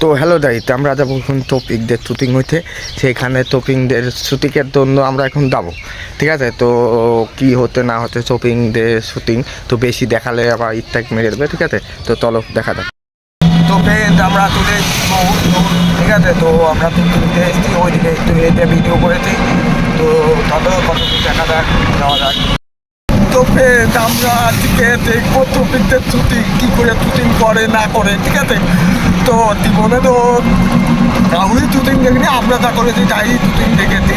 তো হ্যালো দাই তো আমরা যাব এখন টপিকদের শুটিং হইতে। সেখানে টপিংদের শুটিংয়ের জন্য আমরা এখন যাব। ঠিক আছে? তো কি হতে না হতে টপিংদের শুটিং তো বেশি দেখালে আবার ইত্যাক মেরে দেবে, ঠিক আছে? তো চলো, দেখা যাক। তো আমরা তুলে ঠিক আছে? তো আমরা তো তুলতে এসেছি একটু ভিডিও করেছি। তো কত দেখা যাক, যাওয়া যাক। ফ্রেন্ড আমরা আজকে দেখব টপিকদের শুটিং কী করে শুটিং করে, না করে, ঠিক আছে? তো জীবনে তো কাউরি শুটিং দেখিনি, আমরা যা করেছি তাই শুটিং দেখেছি।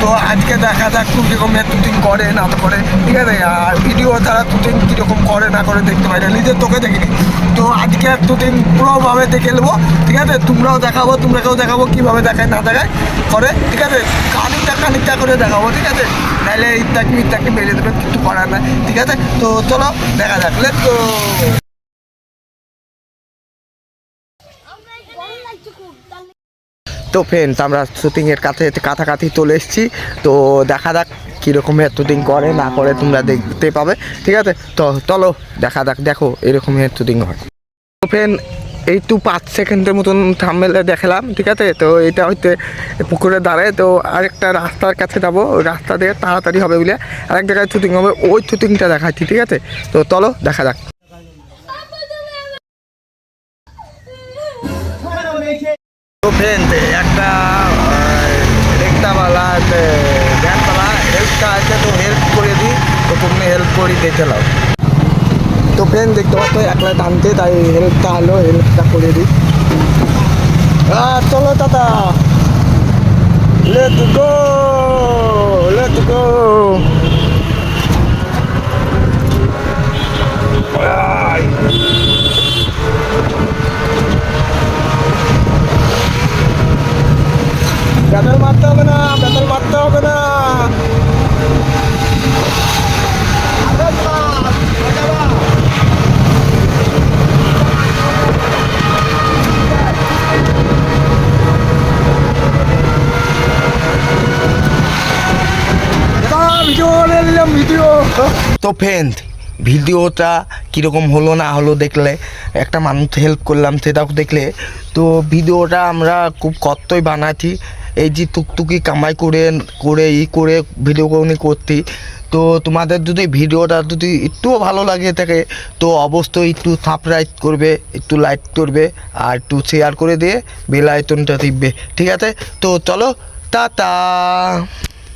তো আজকে দেখা যাক কোন রকমের শুটিং করে, না তো করে, ঠিক আছে? আর ভিডিও তারা শুটিং কীরকম করে, না করে দেখতে পাই না, নিজের চোখে দেখিনি। তো আজকে শুটিং পুরোভাবে দেখে নেব, ঠিক আছে? তোমরাও দেখাবো, তোমরাকেও দেখাবো, কীভাবে দেখায়, না দেখায়, করে, ঠিক আছে? খানিকটা খানিকটা করে দেখাবো, ঠিক আছে? নাহলে ইত্যাকি ইত্যাকি মেরে দেবে, কিছু করার না ঠিক আছে? তো চলো, দেখা যাক লেট তো তো ফ্রেন্ডস আমরা শুটিংয়ের কাছে, কাছাকাছি চলে এসেছি। তো দেখা যাক কীরকমের শুটিং করে, না করে তোমরা দেখতে পাবে, ঠিক আছে? তো চলো, দেখা যাক, দেখো এরকমের শুটিং হয়। তো ফ্রেন্ড এই টু পাঁচ সেকেন্ডের মতন থামমেলে দেখলাম, ঠিক আছে? তো এটা হচ্ছে পুকুরের ধারে তো আরেকটা রাস্তার কাছে যাব রাস্তা দিয়ে তাড়াতাড়ি হবে বলে আরেক জায়গায় শুটিং হবে, ওই শুটিংটা দেখাচ্ছি, ঠিক আছে? তো চলো, দেখা যাক। তো ফ্রেন্ড একটা হেল্পটা আছে তো হেল্প করে দিই, তো তুমি হেল্প করি দেখে নাও তো ফ্রেন্ড দেখতে পাচ্ছ একলা টানতে তাই হেল্পটা হলো হেল্পটা করে দিই। আহ, চলো দাদা। লেট গো লেট গো বেতাল মারতে হবে না বেতাল মারতে হবে না। ভিডিও তো ফ্রেন্ড ভিডিওটা কীরকম হলো না হলো দেখলে, একটা মানুষ হেল্প করলাম সেটাও দেখলে, তো ভিডিওটা আমরা খুব কষ্টই বানাচ্ছি এই যে টুকটুকি কামাই করে করে, ই করে ভিডিও করে করতি তো তোমাদের যদি ভিডিওটা যদি একটুও ভালো লাগে থাকে, তো অবশ্যই একটু সাবস্ক্রাইব করবে, একটু লাইক করবে, আর একটু শেয়ার করে দিয়ে বেল টিপবে, ঠিক আছে? তো চলো, টাটা!